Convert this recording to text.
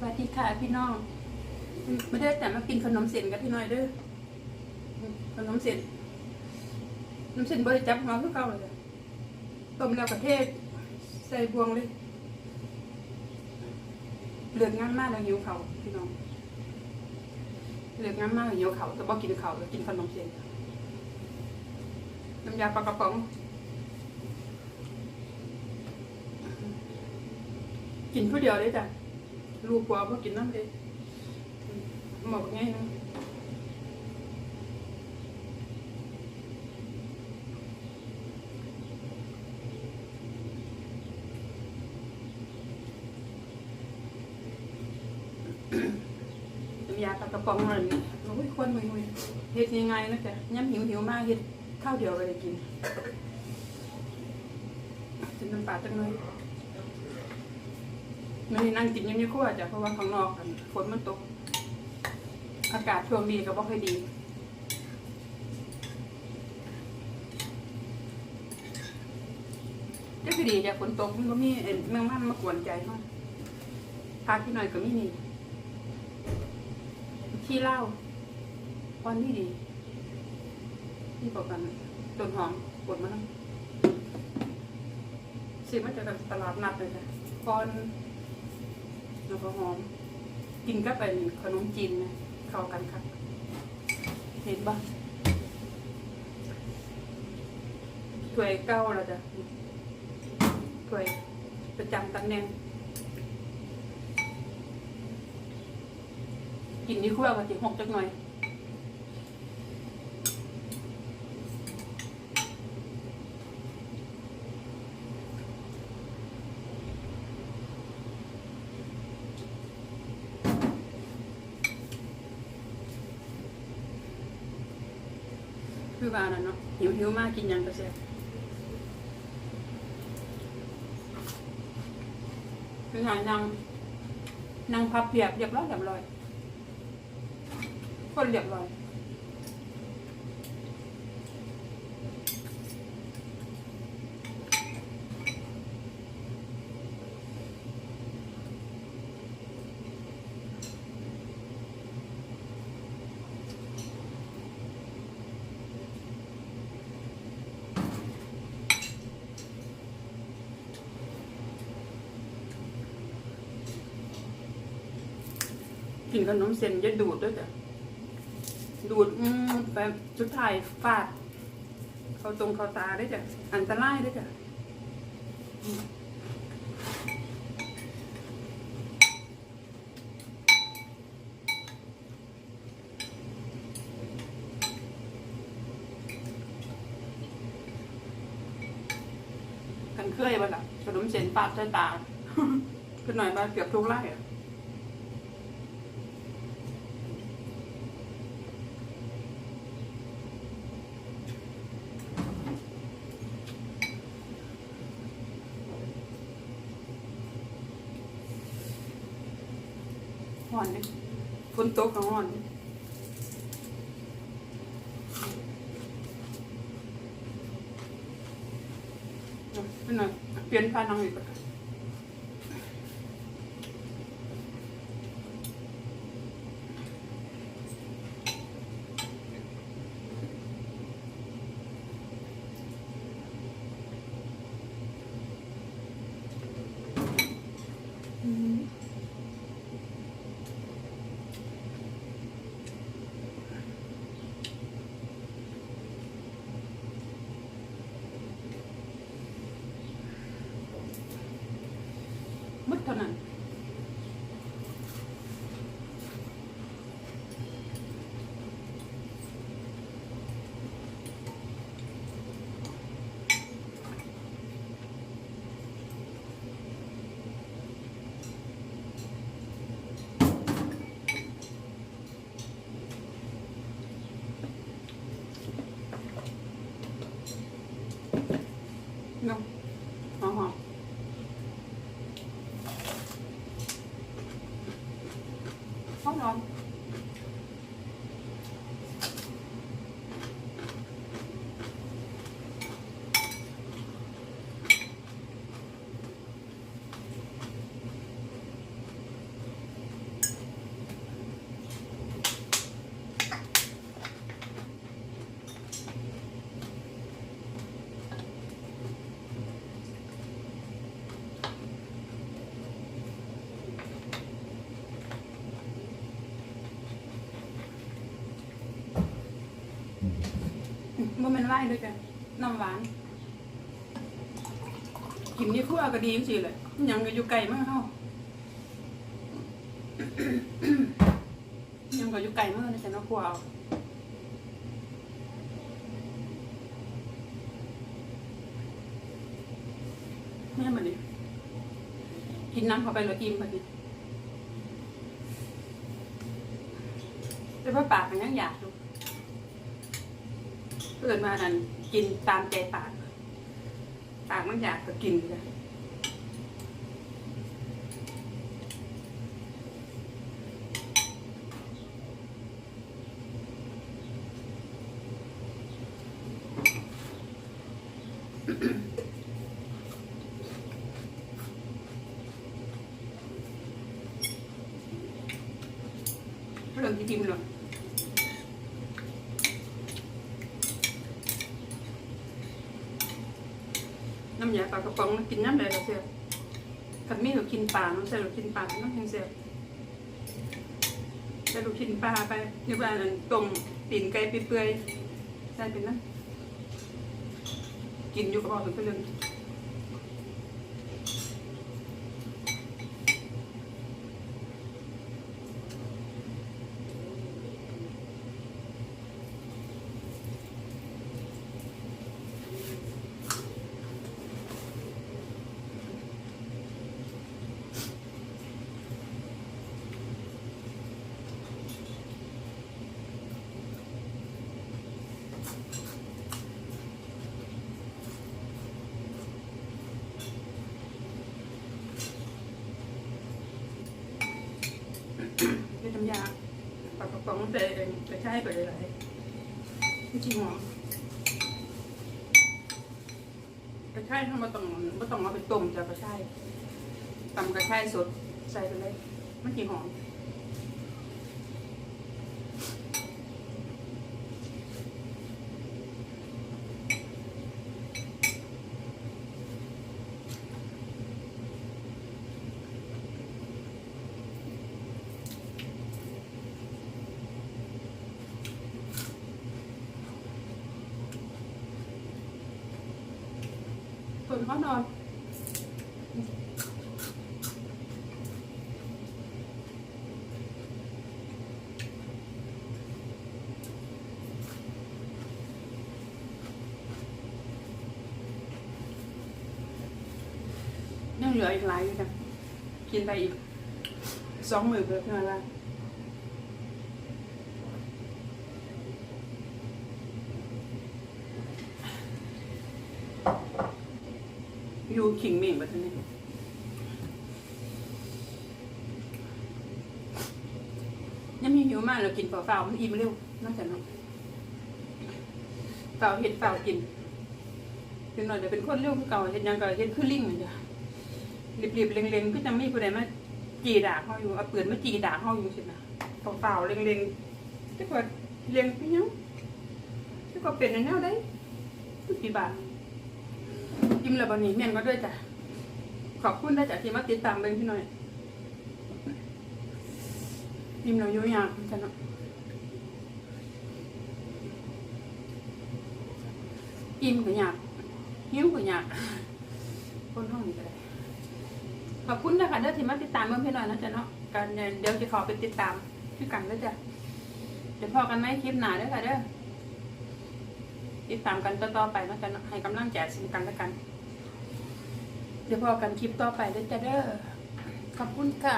สวัสดีค่ะพี่น้องไม่ได้แต่มากินขนมเส้นกับพี่น้อยเด้ออืมขนมเส้นขนมเส้นบริจับมาคือเก่าเลยต้มแล้วกระเทศ ใส่บวงเลยเหลืองงามมากเลยหิวเขาพี่น้องเหลืองงามมากเลยหิวเขาแต่บ่กินเขาแล้วกินขนมเส้นน้ำยาปลากระป๋อง กินผู้เดียวเลยจ้ะ ลูกกว่าพอกินน้ำเลยหมอกง่ายนะยาปากระป๋องมันโอ้ยควรหุยหุยเฮ็ดยังไงนะจ๊ะย้ำหิวหิวมากเฮ็ดข้าวเดียวไปเลยกินกินน้ำปลาจังเลย ม่ได้นั่งกินยังนี้ครัวจ้ะเพราะว่าข้างนอกกันฝนมันตก อากาศช่วงนี้ก็บ่ค่อยดีเจ้าคือดีจ้ะฝนตกมันก็มีเอ็นแมงมันมากวนใจมากพาพี่หน่อยก็มีนี่ขี้เหล้าควันที่ดีนี่บอกกันต้นหอมกดมาแล้วซื้อมาจากตลาดนัดเลยจ้ะคอน แล้วก็หอม กินก็เป็นขนมจีนนะเข้ากันครับเห็นปะถ้วยเก้าแล้วจ้ะถ้วยประจำตำแหน่งกินนี่คั่วกับจิหกจักหน่อย คือบาน่ะเนาะหิวหิวมากกินยังก็เสียคือหานังนังพับเพียบเรียบร้อยเรียบร้อย คนเรียบร้อย กินขนมเส้นจะดูดด้วยจ้ะดูดอืมไปสุดท้ายฟาด เขาตรงเขาตาได้จ้ะอันตรายได้จ้ะกันเคยบ้าล่ะขนมเส้นฟาดใส่ตา ขึ้นหน่อยมาเกือบทุกไร่อะ ห่ อนเลยฝนตกก็ห่อนเลยเอาขึ้นหน่อยเปลี่ยนผ้านังอีกแล้ มืดเท่านั้น เนาะหอมๆ ห้องนอน บ่แม่นไหวด้วยกันน้ำหวานกินนี่คั่วก็ดีจังซี่แหละอิหยังก็อยู่ไกลมากเฮายังก็อยู่ไกลมากนะจ๊ะเนาะคั่วเอาแม่บัดนี้กินน้ำเข้าไปแล้วอิ่มบัดนี้แต่ว่าปากมันยังอยากอยู่ เกิดมานั้นกินตามใจปากปากมันอยากก็กินจ้ะเรื่องที่ทิมเลย น้ำยาปลากระป๋องกินน้ำใดก็เสียกัดมีเรากินปลาน้ำใส่เรากินปลาน้ำแข็งเสียใส่เรากินปลาไปนี่ว่าต้มตีนไก่เปื่อยๆใส่เป็นนั้นกินอยู่กระป๋อกถึงเป็นเรื่อง เป็นน้ำยา ปลากระป๋องใส่กระชายไปเลยหลายๆจริงหรอมกระชายถ้ามาต้องมาต้องเอาไปต้มจะกระชายตำกระชายสดใส่ไปเลยมันกี่หอม ส่วนข้าวนอนยังเหลืออีกหลายอยู่นะกินไปอีกสองหมื่นเลยเพื่อนว่าอยู่ ขิงเม่งแบบนี้ยังมีหิวมากเรากินเปล่าๆมันอิ่มเร็วน่าจะเนาะเปล่าเห็ดเปล่ากินคือหน่อยเดี๋ยวเป็นคนเร็วคือเก่าเห็นยังก็เห็นคือลิ่งเหมือนกันรีบๆเล็งๆก็จะไม่ผู้ใดมาจีด่าเขาอยู่เอาปืนมาจีด่าเขาอยู่สินะเปล่าๆเล็งๆที่ว่าเล็งไปยังที่ว่าเป็นอันแนวได้กี่บาท ยิ้มแล้วบันนี้เมียนก็ด้วยจ้ะ ขอบคุณได้จากที่มาติดตามเบิ่งพี่หน่อยยิมเรายุ่ยยากจ้ะเนาะอิ่มก็ยากหิวก็ยากคนห้องนี้ก็ได้ขอบคุณนะคะเด้อที่มาติดตามเบิ่งพี่หน่อยนะจ๊ะเนาะกันเดี๋ยวจะขอไปติดตามพี่กันแล้วจ้ะเดี๋ยวพอกันไหมคลิปหนาด้อค่ะเด้อติดตามกันต่อๆไปนะจ๊ะเนาะให้กำลังใจซึ่งกันและกัน เดี๋ยวพอกันคลิปต่อไปเด้อจ้ะเด้อขอบคุณค่ะ